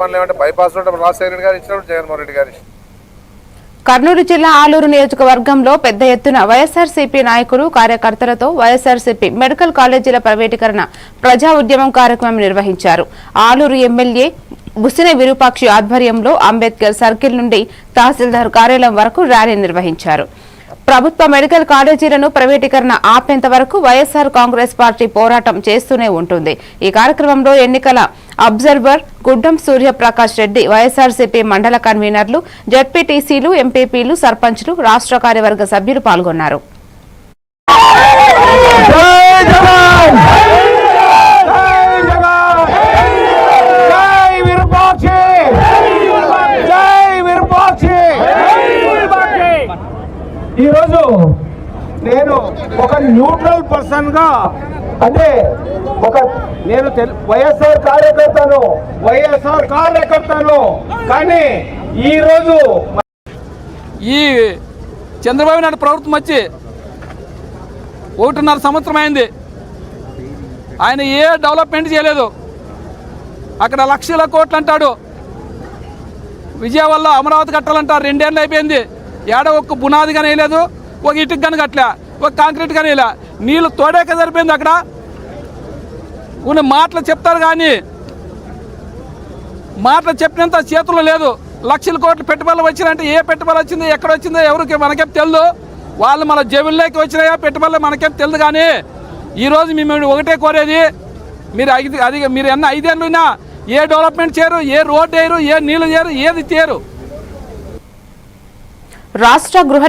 Bypass Rajasekhara గారు ఇచ్చినప్పుడు జగన్మోహన్ రెడ్డి గారు కర్నూలు జిల్లా ఆలూరు నియోజకవర్గంలో పెద్ద ఎత్తున వైఎస్ఆర్సీపీ నాయకులు కార్యకర్తలతో వైఎస్ఆర్సీపీ మెడికల్ కాలేజీల ప్రైవేటీకరణ ప్రజా ఉద్యమం కార్యక్రమం నిర్వహించారు. ఆలూరు ఎమ్మెల్యే బుసిన విరూపాక్షి ఆధ్వర్యంలో అంబేద్కర్ సర్కిల్ నుండి తహసీల్దార్ కార్యాలయం వరకు ర్యాలీ నిర్వహించారు. ప్రభుత్వ మెడికల్ కాలేజీలను ప్రైవేటీకరణ ఆపేంత వరకు వైఎస్ఆర్ కాంగ్రెస్ పార్టీ పోరాటం చేస్తూనే ఉంటుంది. ఈ కార్యక్రమంలో ఎన్నికల అబ్జర్వర్ గుడ్డం సూర్యప్రకాష్ రెడ్డి వైఎస్ఆర్సీపీ మండల కన్వీనర్లు జడ్పీటీసీలు ఎంపీపీలు సర్పంచ్లు రాష్ట్ర కార్యవర్గ సభ్యులు పాల్గొన్నారు. ఈరోజు నేను ఒక న్యూట్రల్ పర్సన్గా అంటే ఒక నేను వైఎస్ఆర్ కార్యకర్తను వైఎస్ఆర్ కార్యకర్తను కానీ ఈ రోజు ఈ చంద్రబాబు నాయుడు ప్రభుత్వం వచ్చి ఒకటిన్నర సంవత్సరం అయింది. ఆయన ఏ డెవలప్మెంట్ చేయలేదు. అక్కడ లక్షల కోట్లు అంటాడు విజయవాడలో అమరావతి కట్టాలంటారు. రెండేళ్ళు అయిపోయింది. ఏడ ఒక్క బునాది కానీ వేయలేదు. ఒక ఇటుకు కనుక అట్లా ఒక కాంక్రీట్ కానీ ఇలా నీళ్ళు తోడాక సరిపోయింది అక్కడ. ఉన్న మాటలు చెప్తారు కానీ మాటలు చెప్పినంత చేతుల్లో లేదు. లక్షల కోట్లు పెట్టుబడులు వచ్చినాయంటే ఏ పెట్టుబడి వచ్చింది ఎక్కడ వచ్చిందో ఎవరికి మనకేం తెలియదు వాళ్ళు మన జేబుల్లోకి వచ్చినాయా పెట్టుబడులు మనకేం తెలియదు కానీ ఈరోజు మేము ఒకటే కోరేది మీరు ఐదు అది మీరు ఎన్న ఐదేళ్ళునా ఏ డెవలప్మెంట్ చేయరు ఏ రోడ్ వేయరు ఏ నీళ్ళు చేయరు ఏది చేయరు రాష్ట్ర గృహ